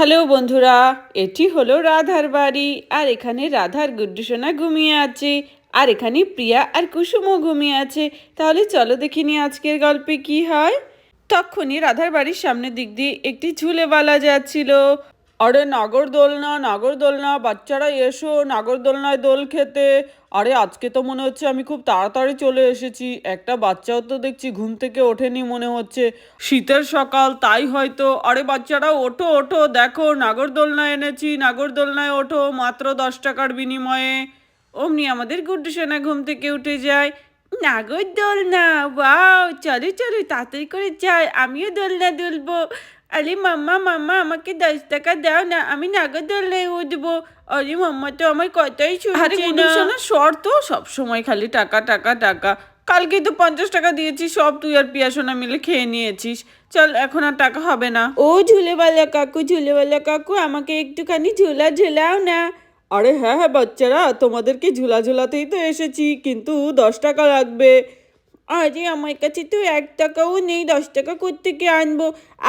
Hello বন্ধুরা, এটি হলো রাধার বাড়ি, আর এখানে রাধার গুড্ডুসোনা ঘুমিয়ে আছে, আর এখানে প্রিয়া আর কুসুমও ঘুমিয়ে আছে। তাহলে চলো দেখে নি আজকের গল্পে কি হয়। তখনই রাধার বাড়ির সামনের দিক দিয়ে একটি ঝুলে বালা যাচ্ছিল। আরে নাগর দোলনা নাগর দোলনা, বাচ্চারা এসো, নাগর দোলনায় দোল খেতে। আরে আজকে তো মনে হচ্ছে আমি খুব তাড়াতাড়ি চলে এসেছি। একটা বাচ্চাও তো দেখছি ঘুম থেকে ওঠেনি মনে হচ্ছে। শীতের সকাল, তাই হয়তো। আরে বাচ্চারা, ওঠো ওঠো, দেখো, নাগর দোলনা এনেছি, নাগর দোলনায় ওঠো, মাত্র দশ টাকার বিনিময়ে। অমনি আমাদের গুড্ডু সোনা ঘুম থেকে উঠে যায়। নাগর দোলনা, ওয়াও, চলো চলো, তাড়াতাড়ি করে যাই, আমিও দোলনা দুলবো। আরে মাম্মা মাম্মা আমাকে দশ টাকা দাও না আমি নাগর দোলনায় উঠবো আরে মাম্মা তো আমার কথাই শুনছে না শর্ত সব সময় খালি টাকা টাকা টাকা কালকে তো পঞ্চাশ টাকা দিয়েছি সব তুই আর পিয়া সোনা মিলে খেয়ে নিয়েছিস চল এখন আর টাকা হবে না ও ঝুলেওয়ালা কাকু ঝুলেওয়ালা কাকু আমাকে একটুখানি ঝুলা ঝুলাও না। আরে হ্যাঁ হ্যাঁ বাচ্চারা তোমাদেরকে ঝুলা ঝুলাতেই তো এসেছি কিন্তু দশ টাকা লাগবে। আরে আমার কাছে তো এক টাকাও নেই দশ টাকা কোত্থেকে আনব?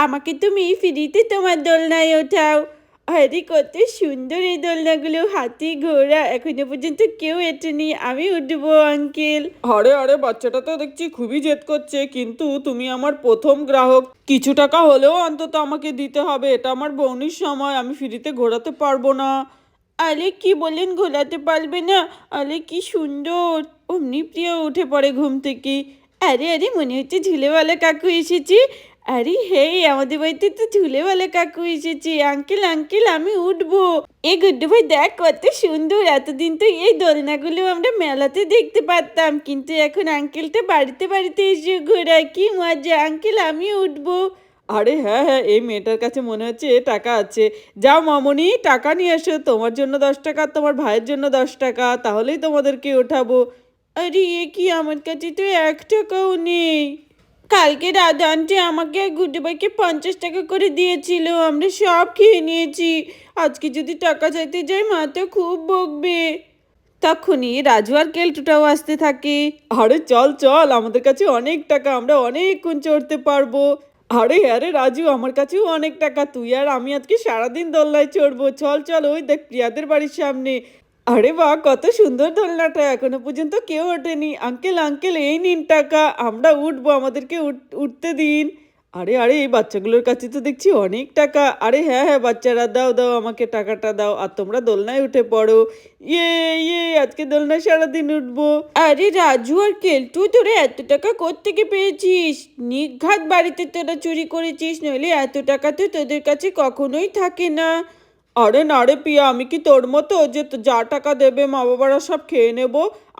আমাকে তুমি ফ্রিতে তোমার দোলনায় ওঠাও। আরে কত সুন্দর এই দোলনাগুলো হাতি ঘোড়া এখনও পর্যন্ত কেউ এটেনি আমি উঠবো আঙ্কেল। আরে আরে বাচ্চাটা তো দেখছি খুবই জেদ করছে কিন্তু তুমি আমার প্রথম গ্রাহক। কিছু টাকা হলেও অন্তত আমাকে দিতে হবে এটা আমার বৌনির সময় আমি ফ্রিতে ঘোরাতে পারব না। আরে কি বলেন ঘোরাতে পারবে না? আরে কি সুন্দর। অমনি প্রিয় উঠে পড়ে ঘুম থেকে। আরে আরে, মনে হচ্ছে ঝুলেওয়ালা কাকু এসেছি। আরে, হে, আমাদের বাড়িতে তো ঝুলেওয়ালা কাকু এসেছি। আঙ্কেল আঙ্কেল, আমি উঠবো। এই গুড্ডু ভাই, দেখ কত সুন্দর। এতদিন তো এই দোলনাগুলো আমরা মেলাতে দেখতে পারতাম। কিন্তু এখন আঙ্কেলটা বাড়িতে বাড়িতে এসে ঘোরায়। কি মজা। আঙ্কেল, আমি উঠবো। আরে হ্যাঁ হ্যাঁ এই মেয়েটার কাছে মনে হচ্ছে এ টাকা আছে। যাও মামনি, টাকা নিয়ে এসো। তোমার জন্য দশ টাকা তোমার ভাইয়ের জন্য দশ টাকা। তাহলেই তোমাদেরকে ওঠাবো। আরে, এ কি আমার কাছে তো এক টাকাও নেই। কালকে রাধা আন্টি আমাকে আর ভাইকে পঞ্চাশ টাকা করে দিয়েছিল, আমরা সব খেয়ে নিয়েছি। আজকে যদি টাকা চাইতে যাই, মা তো খুব বকবে। তখনই রাজু আর কেলটুটাও আসতে থাকে। আরে, চল চল, আমাদের কাছে অনেক টাকা, আমরা অনেকক্ষণ চড়তে পারব। আরে আরে, রাজু, আমার কাছেও অনেক টাকা, তুই আর আমি আজকে সারাদিন দোলনায় চড়বো। চল চল, ওই দেখ, প্রিয়াদের বাড়ির সামনে। আরে বাহ কত সুন্দর দোলনাটা এখনও পর্যন্ত কেউ ওঠেনি। আঙ্কেল আঙ্কেল, এই নিন টাকা, আমরা উঠবো, আমাদেরকে উঠ- উঠতে দিন। আরে আরে, এই বাচ্চাগুলোর কাছে তো দেখছি অনেক টাকা। আরে হ্যাঁ হ্যাঁ বাচ্চারা, দাও দাও, আমাকে টাকাটা দাও, আর তোমরা দোলনায় উঠে পড়ো। ইয়ে ইয়ে আজকে দোলনায় সারাদিন উঠবো। আরে, রাজু আর কেলটু, তোরা এত টাকা কোত্থেকে পেয়েছিস? নিঘাত বাড়িতে তোরা চুরি করেছিস, নইলে এত টাকা তো তোদের কাছে কখনোই থাকে না। আরে না রে পিয়া, আমি কি তোর মতো যে যা টাকা দেবে মা বাবারা সব খেয়ে নেব?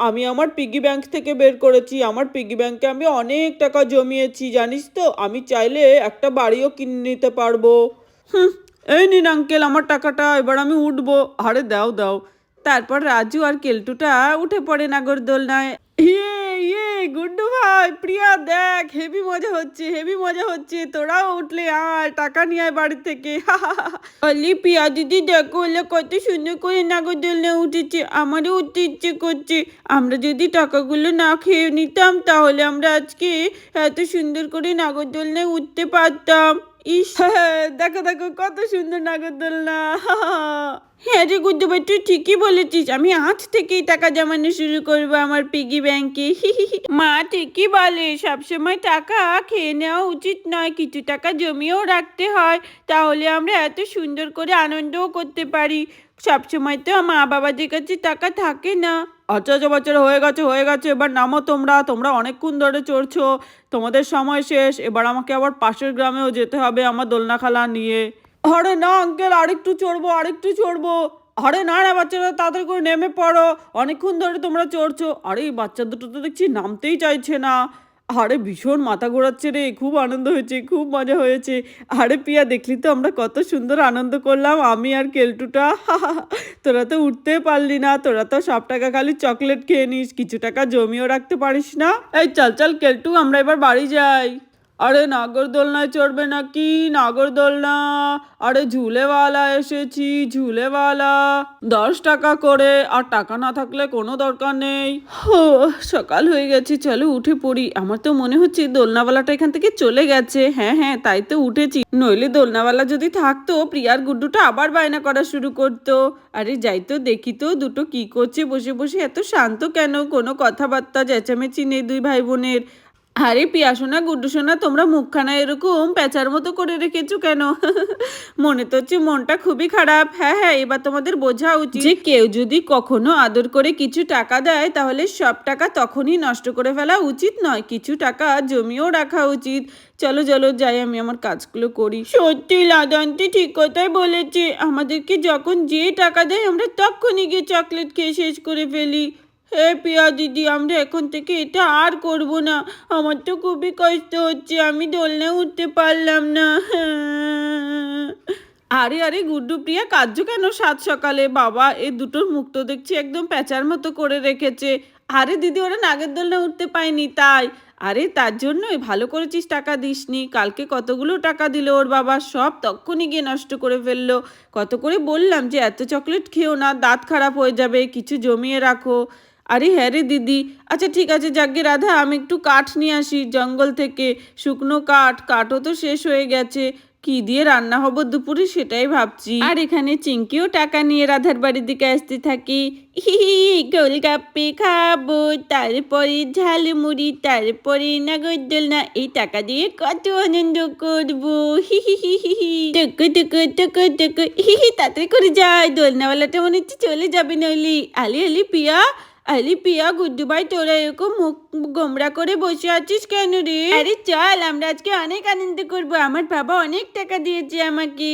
আমি আমার পিগি ব্যাংক থেকে বের করেছি, আমার পিগি ব্যাংকে আমি অনেক টাকা জমিয়েছি, জানিস তো? আমি চাইলে একটা বাড়িও কিনে নিতে পারব। হুম, এই নিন আঙ্কেল আমার টাকাটা, এবার আমি উঠবো। আরে দাও দাও। তারপর রাজু আর কেলটুটা উঠে পড়ে নাগরদোলনায়। ইয়ে ইয়ে গুড্ডু ভাই, প্রিয়া, দেখ, হেভি মজা হচ্ছে, হেভি মজা হচ্ছে, তোরাও উঠলে আর টাকা নিয়ে আয় বাড়ি থেকে। অলি প্রিয়া দিদি, দেখো ওলা কত সুন্দর করে নাগরদোলনায় উঠেছে, আমারও উঠতে ইচ্ছে করছে। আমরা যদি টাকাগুলো না খেয়ে নিতাম, তাহলে আমরা আজকে এত সুন্দর করে নাগর নাগরদোলনায় উঠতে পারতাম। ইস। দেখো দেখো কত সুন্দর নাগরদোলনা। হ্যাঁ রে গুড্ডু তুই ঠিকই বলেছিস। আমি আজ থেকেই টাকা জমানো শুরু করব আমার পিগি ব্যাংকে মা ঠিকই বলে সবসময় টাকা খেয়ে নেওয়া উচিত নয়। কিছু টাকা জমিয়েও রাখতে হয়। তাহলে আমরা এত সুন্দর করে আনন্দও করতে পারি। সবসময় তো মা বাবাদের কাছে টাকা থাকে না। আচ্ছা আচ্ছা হয়ে গেছে হয়ে গেছে, এবার নামো তোমরা তোমরা অনেকক্ষণ ধরে চড়ছো, তোমাদের সময় শেষ, এবার আমাকে আবার পাশের গ্রামেও যেতে হবে আমার দোলনা খেলা নিয়ে। আরে না আঙ্কেল আরেকটু চড়বো আরেকটু চড়বো। আরে না না, বাচ্চারা, তাড়াতাড়ি করে নেমে পড়ো, অনেকক্ষণ ধরে তোমরা চড়ছো। আরে বাচ্চা দুটো তো দেখছি নামতেই চাইছে না। আরে ভীষণ মাথা ঘোরাচ্ছে রে, খুব আনন্দ হয়েছে, খুব মজা হয়েছে। আরে পিয়া, দেখলি তো আমরা কত সুন্দর আনন্দ করলাম, আমি আর কেলটুটা তোরা তো উঠতে পারলি না, তোরা তো সব টাকা খালি চকলেট খেয়ে নিস, কিছু টাকা জমিও রাখতে পারিস না। এই, চল চল, কেলটু, আমরা এবার বাড়ি যাই। আরে নাগরদোলনায় চড়বে নাকি নাগরদোলনা আরে ঝুলেওয়ালা এসেছি, ঝুলেওয়ালা। দশ টাকা করে, আর টাকা না থাকলে কোনো দরকার নেই। হো, সকাল হয়ে গেছে, চলো উঠে পড়ি। আমার তো মনে হচ্ছে দোলনাওয়ালাটা এখান থেকে চলে গেছে। হ্যাঁ হ্যাঁ তাই তো উঠেছি। নইলে দোলনাওয়ালা যদি থাকতো, প্রিয়ার গুড্ডুটা আবার বায়না করা শুরু করতো। আরে যাই তো দেখি তো, দুটো কি করছে, বসে বসে এত শান্ত কেন? কোনো কথাবার্তা, চেঁচামেচি নেই দুই ভাই বোনের। আরে পিয়া সোনা গুড্ডু সোনা তোমরা মুখখানা এরকম প্যাঁচার মতো করে রেখেছো কেন? মনে তো হচ্ছে মনটা খুবই খারাপ। হ্যাঁ হ্যাঁ এবার তোমাদের বোঝা উচিত। যে কেউ যদি কখনো আদর করে কিছু টাকা দেয় তাহলে সব টাকা তখনই নষ্ট করে ফেলা উচিত নয়। কিছু টাকা জমিয়েও রাখা উচিত। চলো চলো যাই আমি আমার কাজগুলো করি। সত্যি লাদান্তি ঠিক কথাই বলেছে। আমাদেরকে যখন যে টাকা দেয় আমরা তখনই গিয়ে চকলেট খেয়ে শেষ করে ফেলি। হে পিয়া দিদি, আমরা এখন থেকে এটা আর করব না। আমার তো খুবই কষ্ট হচ্ছে, আমি দোলনা উঠতে পারলাম না। আরে আরে, গুড্ডু প্রিয়া কার্য কেন সাত সকালে? বাবা, এ দুটোর মুখ তো দেখছি একদম প্যাঁচার মতো করে রেখেছে। আরে দিদি, ওরা নাগের দোলনা উঠতে পায়নি, তাই। আরে, তার জন্যই ভালো করেছিস টাকা দিসনি। কালকে কতগুলো টাকা দিল ওর বাবা, সব তখনই গিয়ে নষ্ট করে ফেলল। কত করে বললাম যে, এত চকলেট খেও না, দাঁত খারাপ হয়ে যাবে, কিছু জমিয়ে রাখো। আরে হ্যাঁ রে দিদি। আচ্ছা ঠিক আছে, যাকে রাধা, আমি একটু কাঠ নিয়ে আসি। জঙ্গল থেকে শুকনো কাঠ, কাঠও তো শেষ হয়ে গেছে। কি দিয়ে রান্না হব দুপুরে সেটাই ভাবছি। আর এখানে চিঙ্কিও টাকা নিয়ে রাধার বাড়ির দিকে আসতে থাকি। গোলগাপ্পে খাব, তারপরে ঝালমুড়ি তারপরে নাগর নাগরদোলনা এই টাকা দিয়ে কত আনন্দ করব। হি হি হি হি হি। তাড়াতাড়ি করে যায় দোলনাওয়ালাটা মনে হচ্ছে চলে যাবে নইলি। আলি আলি, পিয়া। আলি পিয়া গুড্ডু ভাই, তোরা এরকম মুখ গোমরা করে বসে আছিস কেন রে? আরে চল, আমরা আজকে অনেক আনন্দ করব। আমার বাবা অনেক টাকা দিয়েছে আমাকে।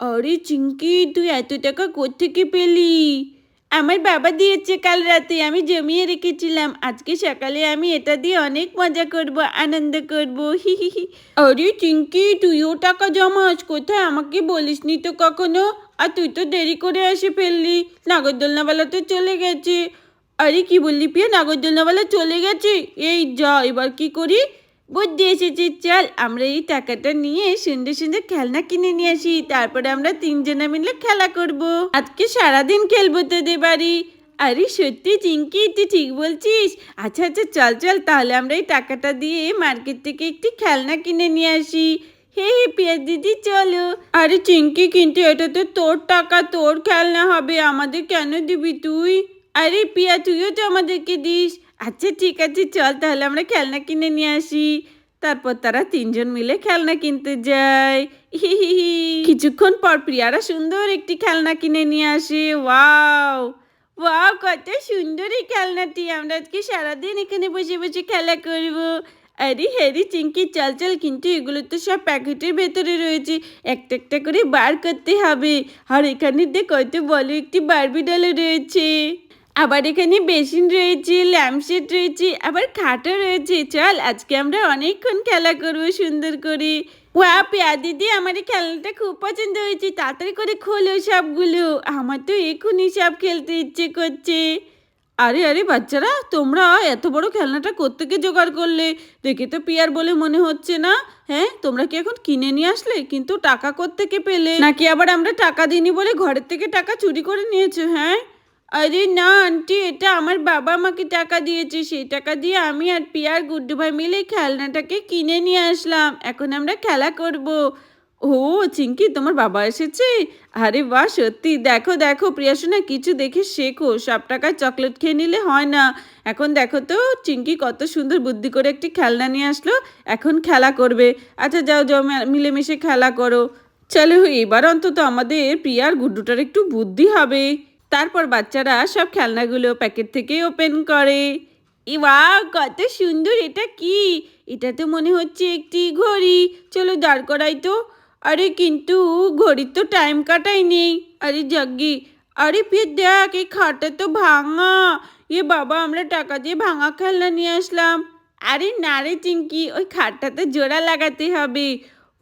আরে চিঙ্কি তুই এত টাকা কোত্থেকে পেলি? আমার বাবা দিয়েছে কাল রাতে, আমি জমিয়ে রেখেছিলাম। আজকে সকালে আমি এটা দিয়ে অনেক মজা করব, আনন্দ করব। হি হি হি। আরে চিঙ্কি তুইও টাকা জমাস, কোথায় আমাকে বলিসনি তো কখনো? আর তুই তো দেরি করে এসে ফেললি। নাগরদোলনাওয়ালা তো চলে গেছে। আরে কি বললি পিয়া? নাগরদোলনাওয়ালা চলে গেছে। এই যা, এবার কি করি? বুদ্ধি এসেছে, চল আমরা এই টাকাটা নিয়ে সুন্দর সুন্দর খেলনা কিনে নিয়ে আসি। তারপরে আমরা তিনজনে মিলে খেলা করব। আজকে সারাদিন খেলব তোদের বাড়ি। আরে সত্যি চিঙ্কি, তুই ঠিক বলছিস? আচ্ছা আচ্ছা চল চল, তাহলে আমরা এই টাকাটা দিয়ে মার্কেট থেকে একটি খেলনা কিনে নিয়ে আসি। হে হে, পিয়া দিদি, চলো। আরে চিঙ্কি, কিন্তু এটা তো তোর টাকা, তোর খেলনা হবে। আমাদের কেন দিবি তুই? আরে পিয়া, তুইও তো আমাদেরকে দিস। আচ্ছা ঠিক আছে, চল তাহলে আমরা খেলনা কিনে নিয়ে আসি। তারপর তারা তিনজন মিলে খেলনা কিনতে যায়। কিছুক্ষণ পর প্রিয়ারা সুন্দর একটি খেলনা কিনে নিয়ে আসে। ওয়াও! ওয়াও, কত সুন্দর এই খেলনাটি। আমরা আজকে সারাদিন এখানে বসে বসে খেলা করব। আরে হ্যারি চিঙ্কি চল চল, কিন্তু এগুলো তো সব প্যাকেটের ভেতরে রয়েছে। একটা একটা করে বার করতে হবে। আর এখানে দেখ, কত বড় একটি বারবি ডালও রয়েছে। আবার এখানে বেসিন রয়েছে ল্যাম্পশেড রয়েছে, আবার খাটও রয়েছে। চল, আজকে আমরা অনেকক্ষণ খেলা করব সুন্দর করে। ওয়া পেয়া দিদি, আমার এই খেলনাটা খুব পছন্দ হয়েছে। তাড়াতাড়ি করে খোলো সবগুলো। আমার তো এখনই সব খেলতে ইচ্ছে করছে। আরে আরে, বাচ্চারা, তোমরা এত বড় খেলনাটা কোত্থেকে জোগাড় করলে? দেখে তো পিয়ার বলে মনে হচ্ছে না। হ্যাঁ তোমরা কি এখন কিনে নিয়ে আসলে? কিন্তু টাকা কোত্থেকে পেলে? নাকি আবার আমরা টাকা দিইনি বলে ঘরের থেকে টাকা চুরি করে নিয়েছো হ্যাঁ? আরে না, আন্টি, এটা আমার বাবা আমাকে টাকা দিয়েছে। সেই টাকা দিয়ে আমি আর পিয়ার গুড্ডু ভাই মিলে খেলনাটাকে কিনে নিয়ে আসলাম। এখন আমরা খেলা করব। ও চিঙ্কি তোমার বাবা এসেছে? আরে বাহ, সত্যি। দেখো দেখো, প্রিয়াসোনা, কিছু দেখে শেখো। সব টাকায় চকলেট খেয়ে নিলে হয় না। এখন দেখো তো চিঙ্কি কত সুন্দর বুদ্ধি করে একটি খেলনা নিয়ে আসলো। এখন খেলা করবে। আচ্ছা যাও যাও মিলেমিশে খেলা করো। চলো, এবার অন্তত আমাদের প্রিয়ার গুড্ডুটার একটু বুদ্ধি হবে। তারপর বাচ্চারা সব খেলনাগুলো প্যাকেট থেকে ওপেন করে। ইবা কত সুন্দর, এটা কি? এটা তো মনে হচ্ছে একটি ঘড়ি। চলো দাঁড় করাই তো। আরে কিন্তু, ঘড়ির তো টাইম কাটাই নেই। আরে জাগ্গি, আরে ফির দেখ, এই খাটটা তো ভাঙা। এ বাবা, আমরা টাকা দিয়ে ভাঙা খেলনা নিয়ে আসলাম। আরে না রে চিঙ্কি ওই খাটটাতে জোড়া লাগাতে হবে।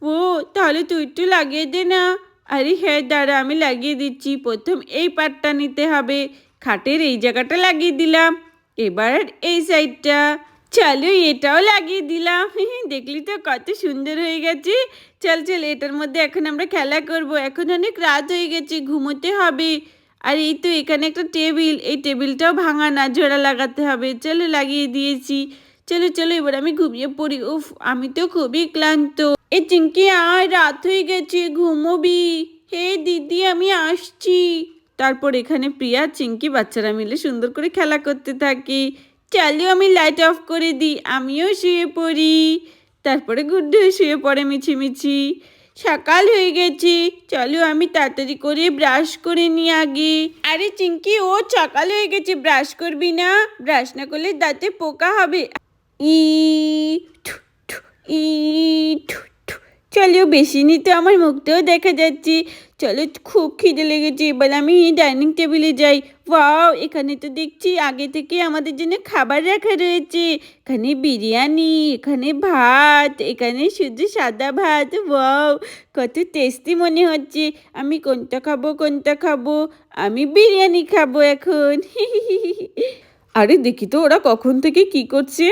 ও, তাহলে তুই একটু লাগিয়ে দে না। আরে হ্যাঁ দাঁড়া, আমি লাগিয়ে দিচ্ছি। প্রথম এই পাটটা নিতে হবে। খাটের এই জায়গাটা লাগিয়ে দিলাম। এবার এই সাইডটা। চলো, এটাও লাগিয়ে দিলাম। দেখলি তো কত সুন্দর হয়ে গেছে। চল চল, এটার মধ্যে এখন আমরা খেলা করব। এখন অনেক রাত হয়ে গেছে, ঘুমোতে হবে। আর এই তো এখানে একটা টেবিল। এই টেবিলটাও ভাঙা না, জোড়া লাগাতে হবে। চলো, লাগিয়ে দিয়েছি। চলো চলো, এবার আমি ঘুমিয়ে পড়ি। উফ, আমি তো খুবই ক্লান্ত। এ চিঙ্কি আয়, রাত হয়ে গেছে, ঘুমোবি। হে দিদি, আমি আসছি। তারপর এখানে প্রিয়া চিঙ্কি বাচ্চারা মিলে সুন্দর করে খেলা করতে থাকি। চলো আমি লাইট অফ করে দিই, আমিও শুয়ে পড়ি। তারপরে গুড্ডু শুয়ে পড়ে মিছিমিছি। সকাল হয়ে গেছে, চলো আমি তাড়াতাড়ি করে ব্রাশ করে নিই আগে। আরে চিঙ্কি ও সকাল হয়ে গেছে ব্রাশ করবি না? ব্রাশ না করলে দাঁতে পোকা হবে। ই ঠু, ঠু, ই ঠু, ঠু। চলো বেশি নিতে আমার মুখটাও দেখা যাচ্ছে। চলো খুব খিদে লেগেছে। এবার আমি ডাইনিং টেবিলে যাই। ওয়াও এখানে তো দেখছি আগে থেকে আমাদের জন্য খাবার রাখা রয়েছে। এখানে বিরিয়ানি এখানে ভাত এখানে শুধু সাদা ভাত। ওয়াও কত টেস্টি মনে হচ্ছে। আমি কোনটা খাব কোনটা খাব? আমি বিরিয়ানি খাব এখন। আরে দেখি তো ওরা কখন থেকে কি করছে।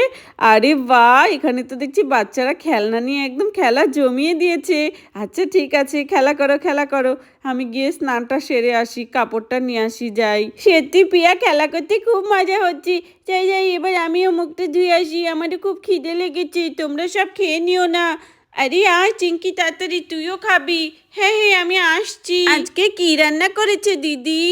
আরে বাহ, এখানে তো দেখছি বাচ্চারা খেলনা নিয়ে একদম খেলা জমিয়ে দিয়েছে। আচ্ছা ঠিক আছে, খেলা করো খেলা করো। আমি গিয়ে স্নানটা সেরে আসি, কাপড়টা নিয়ে আসি, যাই। সত্যি পিয়া খেলা করতে খুব মজা হচ্ছে। যাই যাই, এবার আমিও মুখটা ধুয়ে আসি। আমারও খুব খিদে লেগেছে, তোমরা সব খেয়ে নিও না। আরে আয় চিঙ্কি তাড়াতাড়ি তুইও খাবি। হ্যাঁ হ্যাঁ আমি আসছি। আজকে কি রান্না করেছে দিদি?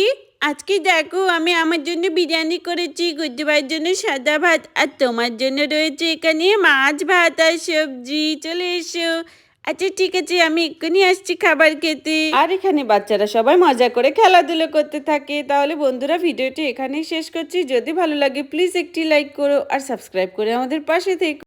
আজকে দেখো আমি আমার জন্য বিরিয়ানি করেছি ভাইয়ের জন্য সাদা ভাত আর তোমার জন্য রয়েছে এখানে মাছ ভাত আর সবজি। চলে এসো। আচ্ছা ঠিক আছে, আমি এক্ষুনি আসছি খাবার খেতে। আর এখানে বাচ্চারা সবাই মজা করে খেলাধুলো করতে থাকে। তাহলে বন্ধুরা, ভিডিওটি এখানেই শেষ করছি। যদি ভালো লাগে প্লিজ একটি লাইক করো আর সাবস্ক্রাইব করে আমাদের পাশে থেকো।